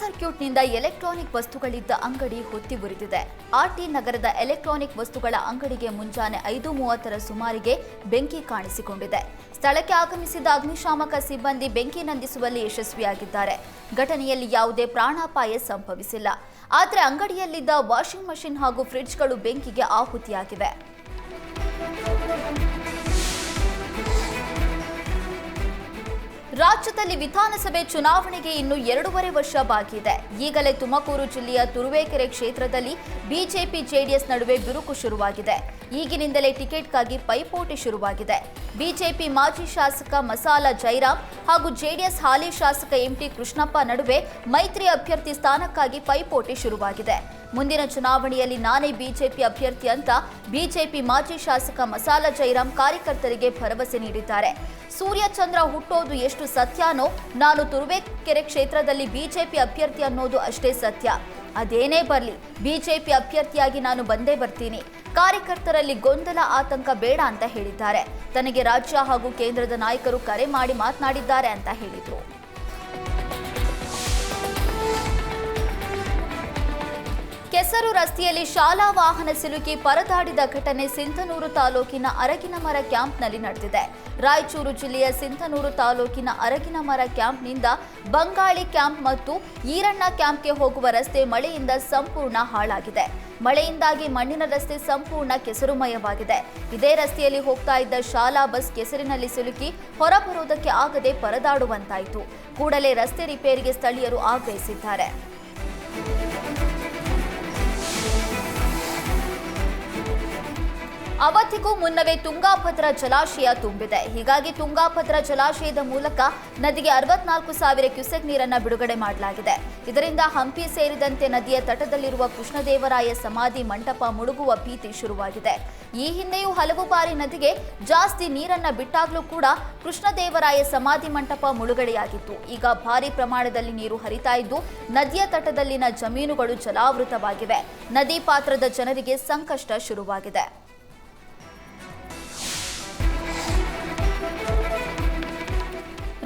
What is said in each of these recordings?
ಸರ್ಕ್ಯೂಟ್ನಿಂದ ಎಲೆಕ್ಟ್ರಾನಿಕ್ ವಸ್ತುಗಳಿದ್ದ ಅಂಗಡಿ ಹೊತ್ತಿ ಉರಿದಿದೆ ಆರ್ಟಿ ನಗರದ ಎಲೆಕ್ಟ್ರಾನಿಕ್ ವಸ್ತುಗಳ ಅಂಗಡಿಗೆ ಮುಂಜಾನೆ ಐದು ಮೂವತ್ತರ ಸುಮಾರಿಗೆ ಬೆಂಕಿ ಕಾಣಿಸಿಕೊಂಡಿದೆ. ಸ್ಥಳಕ್ಕೆ ಆಗಮಿಸಿದ ಅಗ್ನಿಶಾಮಕ ಸಿಬ್ಬಂದಿ ಬೆಂಕಿ ನಂದಿಸುವಲ್ಲಿ ಯಶಸ್ವಿಯಾಗಿದ್ದಾರೆ. ಘಟನೆಯಲ್ಲಿ ಯಾವುದೇ ಪ್ರಾಣಾಪಾಯ ಸಂಭವಿಸಿಲ್ಲ. ಆದರೆ ಅಂಗಡಿಯಲ್ಲಿದ್ದ ವಾಷಿಂಗ್ ಮಷಿನ್ ಹಾಗೂ ಫ್ರಿಡ್ಜ್ಗಳು ಬೆಂಕಿಗೆ ಆಹುತಿಯಾಗಿವೆ. ರಾಜ್ಯದಲ್ಲಿ ವಿಧಾನಸಭೆ ಚುನಾವಣೆಗೆ ಇನ್ನು ಎರಡೂವರೆ ವರ್ಷ ಬಾಕಿ ಇದೆ. ಈಗಲೇ ತುಮಕೂರು ಜಿಲ್ಲೆಯ ತುರುವೇಕೆರೆ ಕ್ಷೇತ್ರದಲ್ಲಿ ಬಿಜೆಪಿ ಜೆಡಿಎಸ್ ನಡುವೆ ಬಿರುಕು ಶುರುವಾಗಿದೆ. ಈಗಿನಿಂದಲೇ ಟಿಕೆಟ್ಗಾಗಿ ಪೈಪೋಟಿ ಶುರುವಾಗಿದೆ. ಬಿಜೆಪಿ ಮಾಜಿ ಶಾಸಕ ಮಸಾಲ ಜೈರಾಮ್ ಹಾಗೂ ಜೆಡಿಎಸ್ ಹಾಲಿ ಶಾಸಕ ಎಂಟಿ ಕೃಷ್ಣಪ್ಪ ನಡುವೆ ಮೈತ್ರಿ ಅಭ್ಯರ್ಥಿ ಸ್ಥಾನಕ್ಕಾಗಿ ಪೈಪೋಟಿ ಶುರುವಾಗಿದೆ. ಮುಂದಿನ ಚುನಾವಣೆಯಲ್ಲಿ ನಾನೇ ಬಿಜೆಪಿ ಅಭ್ಯರ್ಥಿ ಅಂತ ಬಿಜೆಪಿ ಮಾಜಿ ಶಾಸಕ ಮಸಾಲ ಜೈರಾಮ್ ಕಾರ್ಯಕರ್ತರಿಗೆ ಭರವಸೆ ನೀಡಿದ್ದಾರೆ. ಸೂರ್ಯಚಂದ್ರ ಹುಟ್ಟೋದು ಎಷ್ಟು ಸತ್ಯನೋ ನಾನು ತುರುವೇಕೆರೆ ಕ್ಷೇತ್ರದಲ್ಲಿ ಬಿಜೆಪಿ ಅಭ್ಯರ್ಥಿ ಅನ್ನೋದು ಅಷ್ಟೇ ಸತ್ಯ. ಅದೇನೇ ಬರಲಿ, ಬಿಜೆಪಿ ಅಭ್ಯರ್ಥಿಯಾಗಿ ನಾನು ಬಂದೇ ಬರ್ತೀನಿ. ಕಾರ್ಯಕರ್ತರಲ್ಲಿ ಗೊಂದಲ, ಆತಂಕ ಬೇಡ ಅಂತ ಹೇಳಿದ್ದಾರೆ. ತನಗೆ ರಾಜ್ಯ ಹಾಗೂ ಕೇಂದ್ರದ ನಾಯಕರು ಕರೆ ಮಾಡಿ ಮಾತನಾಡಿದ್ದಾರೆ ಅಂತ ಹೇಳಿದರು. ಕೆಸರು ರಸ್ತೆಯಲ್ಲಿ ಶಾಲಾ ವಾಹನ ಸಿಲುಕಿ ಪರದಾಡಿದ ಘಟನೆ ಸಿಂಧನೂರು ತಾಲೂಕಿನ ಅರಗಿನಮರ ಕ್ಯಾಂಪ್ನಲ್ಲಿ ನಡೆದಿದೆ. ರಾಯಚೂರು ಜಿಲ್ಲೆಯ ಸಿಂಧನೂರು ತಾಲೂಕಿನ ಅರಗಿನಮರ ಕ್ಯಾಂಪ್ನಿಂದ ಬಂಗಾಳಿ ಕ್ಯಾಂಪ್ ಮತ್ತು ಈರಣ್ಣ ಕ್ಯಾಂಪ್ಗೆ ಹೋಗುವ ರಸ್ತೆ ಮಳೆಯಿಂದ ಸಂಪೂರ್ಣ ಹಾಳಾಗಿದೆ. ಮಳೆಯಿಂದಾಗಿ ಮಣ್ಣಿನ ರಸ್ತೆ ಸಂಪೂರ್ಣ ಕೆಸರುಮಯವಾಗಿದೆ. ಇದೇ ರಸ್ತೆಯಲ್ಲಿ ಹೋಗ್ತಾ ಇದ್ದ ಶಾಲಾ ಬಸ್ ಕೆಸರಿನಲ್ಲಿ ಸಿಲುಕಿ ಹೊರಬರುವುದಕ್ಕೆ ಆಗದೆ ಪರದಾಡುವಂತಾಯಿತು. ಕೂಡಲೇ ರಸ್ತೆ ರಿಪೇರಿಗೆ ಸ್ಥಳೀಯರು ಆಗ್ರಹಿಸಿದ್ದಾರೆ. ಅವಧಿಗೂ ಮುನ್ನವೇ ತುಂಗಾಭದ್ರಾ ಜಲಾಶಯ ತುಂಬಿದೆ. ಹೀಗಾಗಿ ತುಂಗಾಭದ್ರಾ ಜಲಾಶಯದ ಮೂಲಕ ನದಿಗೆ ಅರವತ್ನಾಲ್ಕು ಸಾವಿರ ಕ್ಯೂಸೆಕ್ ನೀರನ್ನು ಬಿಡುಗಡೆ ಮಾಡಲಾಗಿದೆ. ಇದರಿಂದ ಹಂಪಿ ಸೇರಿದಂತೆ ನದಿಯ ತಟದಲ್ಲಿರುವ ಕೃಷ್ಣದೇವರಾಯ ಸಮಾಧಿ ಮಂಟಪ ಮುಳುಗುವ ಭೀತಿ ಶುರುವಾಗಿದೆ. ಈ ಹಿಂದೆಯೂ ಹಲವು ಬಾರಿ ನದಿಗೆ ಜಾಸ್ತಿ ನೀರನ್ನ ಬಿಟ್ಟಾಗಲೂ ಕೂಡ ಕೃಷ್ಣದೇವರಾಯ ಸಮಾಧಿ ಮಂಟಪ ಮುಳುಗಡೆಯಾಗಿತ್ತು. ಈಗ ಭಾರಿ ಪ್ರಮಾಣದಲ್ಲಿ ನೀರು ಹರಿತಾ ಇದ್ದು, ನದಿಯ ತಟದಲ್ಲಿನ ಜಮೀನುಗಳು ಜಲಾವೃತವಾಗಿವೆ. ನದಿ ಪಾತ್ರದ ಜನರಿಗೆ ಸಂಕಷ್ಟ ಶುರುವಾಗಿದೆ.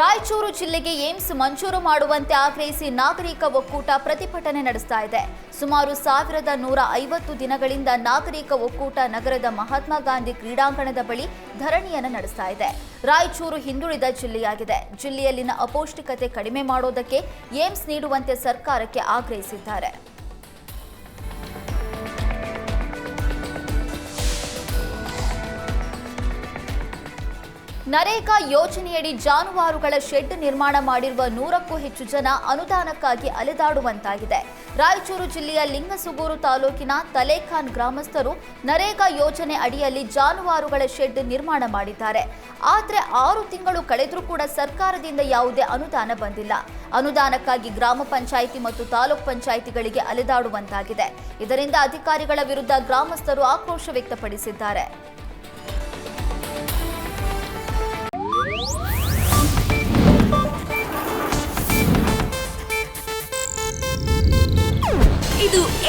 ರಾಯಚೂರು ಜಿಲ್ಲೆಗೆ ಏಮ್ಸ್ ಮಂಜೂರು ಮಾಡುವಂತೆ ಆಗ್ರಹಿಸಿ ನಾಗರಿಕ ಒಕ್ಕೂಟ ಪ್ರತಿಭಟನೆ ನಡೆಸ್ತಾ ಇದೆ. ಸುಮಾರು ಸಾವಿರದ ನೂರ ಐವತ್ತು ದಿನಗಳಿಂದ ನಾಗರಿಕ ಒಕ್ಕೂಟ ನಗರದ ಮಹಾತ್ಮ ಗಾಂಧಿ ಕ್ರೀಡಾಂಗಣದ ಬಳಿ ಧರಣಿಯನ್ನು ನಡೆಸ್ತಾ ಇದೆ. ರಾಯಚೂರು ಹಿಂದುಳಿದ ಜಿಲ್ಲೆಯಾಗಿದೆ. ಜಿಲ್ಲೆಯಲ್ಲಿನ ಅಪೌಷ್ಟಿಕತೆ ಕಡಿಮೆ ಮಾಡೋದಕ್ಕೆ ಏಮ್ಸ್ ನೀಡುವಂತೆ ಸರ್ಕಾರಕ್ಕೆ ಆಗ್ರಹಿಸಿದ್ದಾರೆ. ನರೇಗಾ ಯೋಜನೆಯಡಿ ಜಾನುವಾರುಗಳ ಶೆಡ್ ನಿರ್ಮಾಣ ಮಾಡಿರುವ ನೂರಕ್ಕೂ ಹೆಚ್ಚು ಜನ ಅನುದಾನಕ್ಕಾಗಿ ಅಲೆದಾಡುವಂತಾಗಿದೆ. ರಾಯಚೂರು ಜಿಲ್ಲೆಯ ಲಿಂಗಸುಗೂರು ತಾಲೂಕಿನ ತಲೇಖಾನ್ ಗ್ರಾಮಸ್ಥರು ನರೇಗಾ ಯೋಜನೆ ಅಡಿಯಲ್ಲಿ ಜಾನುವಾರುಗಳ ಶೆಡ್ ನಿರ್ಮಾಣ ಮಾಡಿದ್ದಾರೆ. ಆದರೆ ಆರು ತಿಂಗಳು ಕಳೆದರೂ ಕೂಡ ಸರ್ಕಾರದಿಂದ ಯಾವುದೇ ಅನುದಾನ ಬಂದಿಲ್ಲ. ಅನುದಾನಕ್ಕಾಗಿ ಗ್ರಾಮ ಪಂಚಾಯಿತಿ ಮತ್ತು ತಾಲೂಕ್ ಪಂಚಾಯಿತಿಗಳಿಗೆ ಅಲೆದಾಡುವಂತಾಗಿದೆ. ಇದರಿಂದ ಅಧಿಕಾರಿಗಳ ವಿರುದ್ಧ ಗ್ರಾಮಸ್ಥರು ಆಕ್ರೋಶ ವ್ಯಕ್ತಪಡಿಸಿದ್ದಾರೆ.